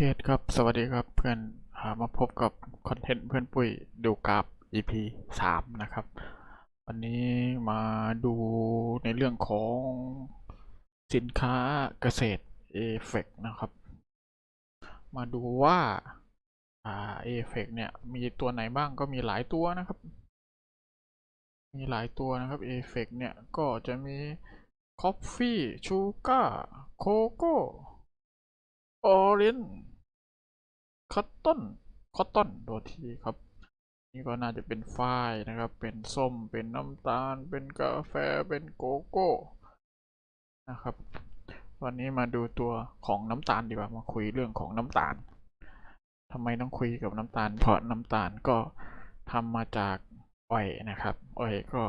สครับ สวัสดีครับเพื่อนมาพบกับคอนเทนต์เพื่อนปุ้ยดูกราฟ EP สามนะครับ วันนี้มาดูในเรื่องของสินค้าเกษตรเอฟเฟกนะครับ มาดูว่าเอฟเฟกเนี่ย มีตัวไหนบ้างก็มีหลายตัวนะครับ มีหลายตัวนะครับเอฟเฟกเนี่ยก็จะมี Coffee Sugar Cocoa ออเรน คอตตอนคอตตอนโดทีครับ นี่ก็น่าจะเป็นฝ้ายนะครับ เป็นส้ม เป็นน้ำตาล เป็นกาแฟ เป็นโกโก้นะครับ วันนี้มาดูตัวของน้ำตาลดีกว่า มาคุยเรื่องของน้ำตาลทำไมต้องคุยกับน้ำตาล เพราะน้ำตาลก็ทำมาจากอ้อยนะครับ อ้อยก็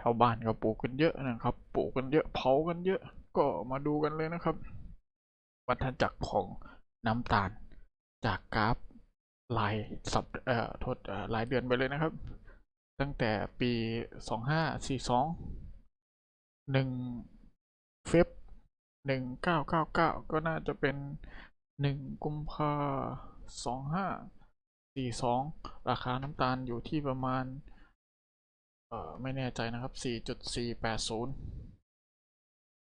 ชาวบ้านก็ปลูกกันเยอะนะครับ ปลูกกันเยอะ เผากันเยอะ ก็มาดูกันเลยนะครับ วัฏจักรของน้ำตาล จากกราฟรายสัปเอ่อโทษเอ่อรายเดือนไปเลยนะครับ ตั้งแต่ปีสองห้าสี่สองหนึ่งเฟบหนึ่งเก้าเก้าเก้าก็น่าจะเป็นหนึ่งกุมภาสองห้าสี่สองราคาน้ำตาลอยู่ที่ประมาณ เอ่อ ไม่แน่ใจนะครับสี่จุดสี่แปดศูนย์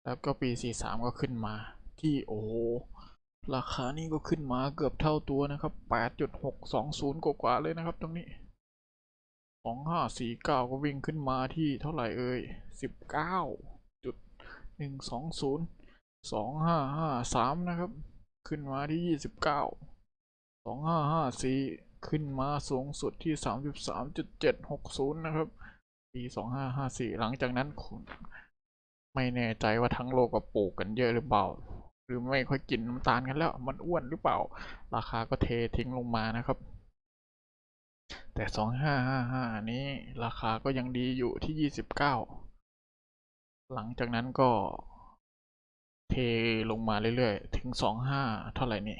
แล้วก็ปีสี่สามก็ขึ้นมาที่โอ้โห ราคานี้ก็ขึ้นมาเกือบเท่าตัวนะครับแปดจุดหกสองศูนย์กว่าๆเลยนะครับตรงนี้สองห้าสี่เก้าก็วิ่งขึ้นมาที่เท่าไหร่เอ่ยสิบเก้าจุดหนึ่งสองศูนย์สองห้าห้าสามนะครับ ขึ้นมาที่ยี่สิบเก้าสองห้าห้าสี่ขึ้นมาสูงสุดที่สามสิบสามจุดเจ็ดหกศูนย์นะครับปีสองห้าห้าสี่หลังจากนั้นคุณไม่แน่ใจว่าทั้งโลกก็ปลูกกันเยอะหรือเปล่า หรือไม่ค่อยกินน้ำตาลกันแล้ว มันอ้วนหรือเปล่า ราคาก็เททิ้งลงมานะครับ แต่สองห้าห้าห้านี้ราคาก็ยังดีอยู่ที่ยี่สิบเก้าหลังจากนั้นก็เทลงมาเรื่อยๆ ถึงสองห้าเท่าไหร่นี่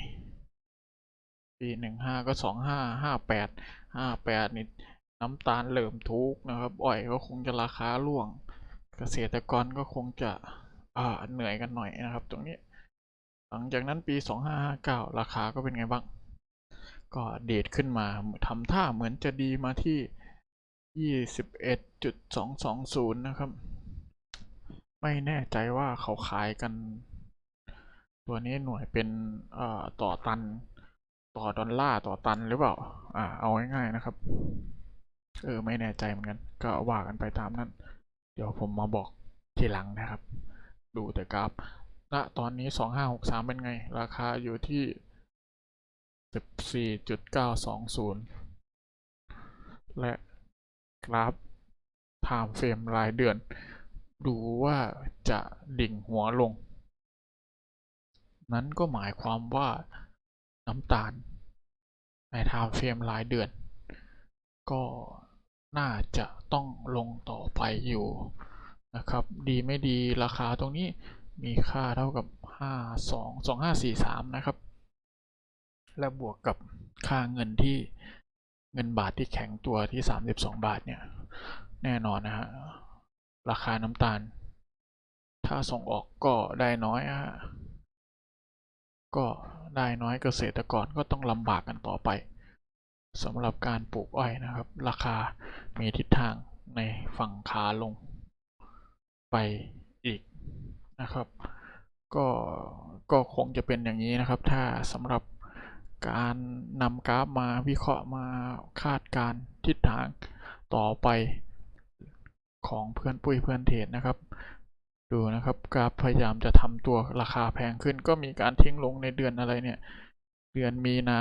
ปีหนึ่งห้าก็สองห้าห้าแปดห้าแปดนี่น้ำตาลเริ่มทุกนะครับ อ้อยก็คงจะราคาร่วง เกษตรกรก็คงจะเหนื่อยกันหน่อยนะครับ ตรงนี้ หลังจากนั้นปี 2559 ราคาก็เป็นไงบ้าง ก็เดทขึ้นมาทำท่าเหมือนจะดีมาที่ 21.220 นะครับ ไม่แน่ใจว่าเขาขายกัน ตัวนี้หน่วยเป็นต่อตัน ต่อดอลลาร์ต่อตันหรือเปล่า อ่า เอาง่ายๆนะครับ เออ ไม่แน่ใจเหมือนกัน ก็ว่ากันไปตามนั้น เดี๋ยวผมมาบอกทีหลังนะครับ ดูแต่กราฟ ณตอนนี้สองห้าหกสามเป็นไง ราคาอยู่ที่สิบสี่จุดเก้าสองศูนย์และกราฟ time frame รายเดือน ดูว่าจะดิ่งหัวลง นั้นก็หมายความว่าน้ำตาล ใน time frame รายเดือน ก็น่าจะต้องลงต่อไปอยู่นะครับ ดีไม่ดีราคาตรงนี้ มีค่าเท่ากับห้าสองสองห้าสี่สามนะครับ และบวกกับค่าเงินที่เงินบาทที่แข็งตัวที่สามสิบสองบาทเนี่ย แน่นอนนะฮะ ราคาน้ำตาล ถ้าส่งออกก็ได้น้อยฮะ ก็ได้น้อยเกษตรกรก็ต้องลำบากกันต่อไปสำหรับการปลูกอ้อยนะครับ ราคามีทิศทางในฝั่งขาลงไป นะครับ ก็ก็คงจะเป็นอย่างนี้นะครับ ถ้าสำหรับการนำกราฟมาวิเคราะห์มาคาดการทิศทางต่อไปของเพื่อนปุ้ยเพื่อนเทรดนะครับ ดูนะครับกราฟพยายามจะทำตัวราคาแพงขึ้น ก็มีการทิ้งลงในเดือนอะไรเนี่ย เดือนมีนา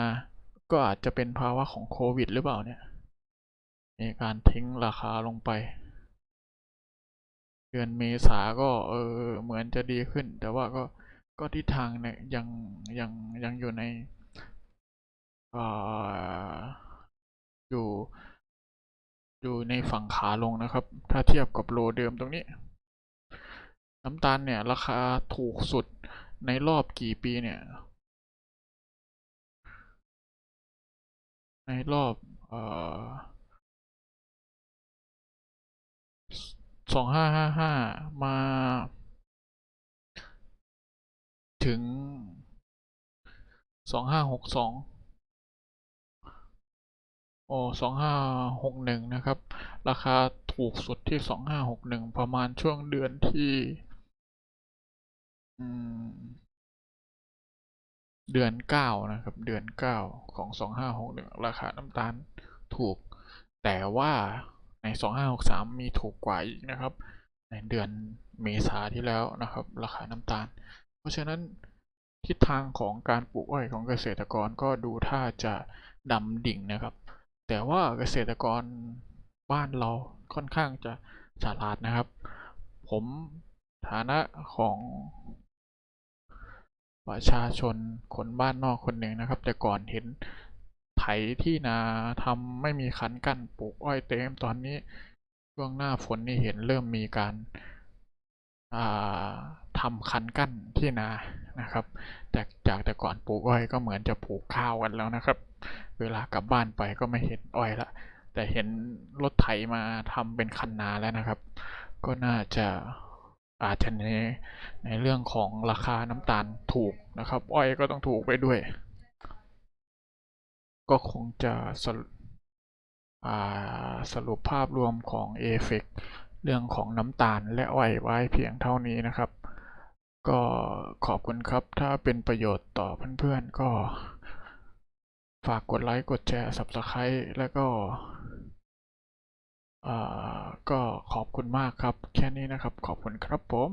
ก็อาจจะเป็นภาวะของโควิดหรือเปล่าเนี่ย มีการทิ้งราคาลงไป ดือนเมษาก็เออเหมือนจะดีขึ้น แต่ว่าก็ก็ทิศทางเนี่ยยังยังยังอยู่ในอ่าอยู่อยู่ในฝั่งขาลงนะครับ ถ้าเทียบกับโลเดิมตรงนี้ น้ำตาลเนี่ยราคาถูกสุดในรอบกี่ปีเนี่ย ในรอบ เอ่อ องห้าห้าห้ามา ถึงสองห้าหกสองโอ้สองห้าหกหนึ่งนะครับ ราคาถูกสุดที่สองห้าหกหนึ่งประมาณช่วงเดือนที่ เดือนเก้านะครับ เดือนเก้าของสองห้าหกหนึ่งราคาน้ำตาลถูก แต่ว่า ในสองห้าหกสามมีถูกกว่าอีกนะครับ ในเดือนเมษาที่แล้วนะครับ ราคาน้ำตาล เพราะฉะนั้นทิศทางของการปลูกอ้อยของเกษตรกรก็ดูท่าจะดำดิ่งนะครับ แต่ว่าเกษตรกรบ้านเราค่อนข้างจะฉลาดนะครับ ผมฐานะของประชาชนคนบ้านนอกคนหนึ่งนะครับ แต่ก่อนเห็น ไถที่นาทำไม่มีคันกั้นปลูกอ้อยเต็มตอนนี้ช่วงหน้าฝนนี่เห็นเริ่มมีการอ่าทำคันกั้นที่นานะครับ แต่จากแต่ก่อนปลูกอ้อยก็เหมือนจะปลูกข้าวกันแล้วนะครับ เวลากลับบ้านไปก็ไม่เห็นอ้อยละแต่เห็นรถไถมาทำเป็นคันนาแล้วนะครับ ก็น่าจะอาจจะในในเรื่องของราคาน้ำตาลถูกนะครับ อ้อยก็ต้องถูกไปด้วย ก็คงจะสรุปสรุปภาพรวมของเอฟเฟกเรื่องของน้ำตาลและอ้อยไว้เพียงเท่านี้นะครับ ก็ขอบคุณครับ ถ้าเป็นประโยชน์ต่อเพื่อนๆ ก็ฝากกดไลค์ กดแชร์ Subscribe แล้วก็ก็ขอบคุณมากครับ แค่นี้นะครับ ขอบคุณครับผม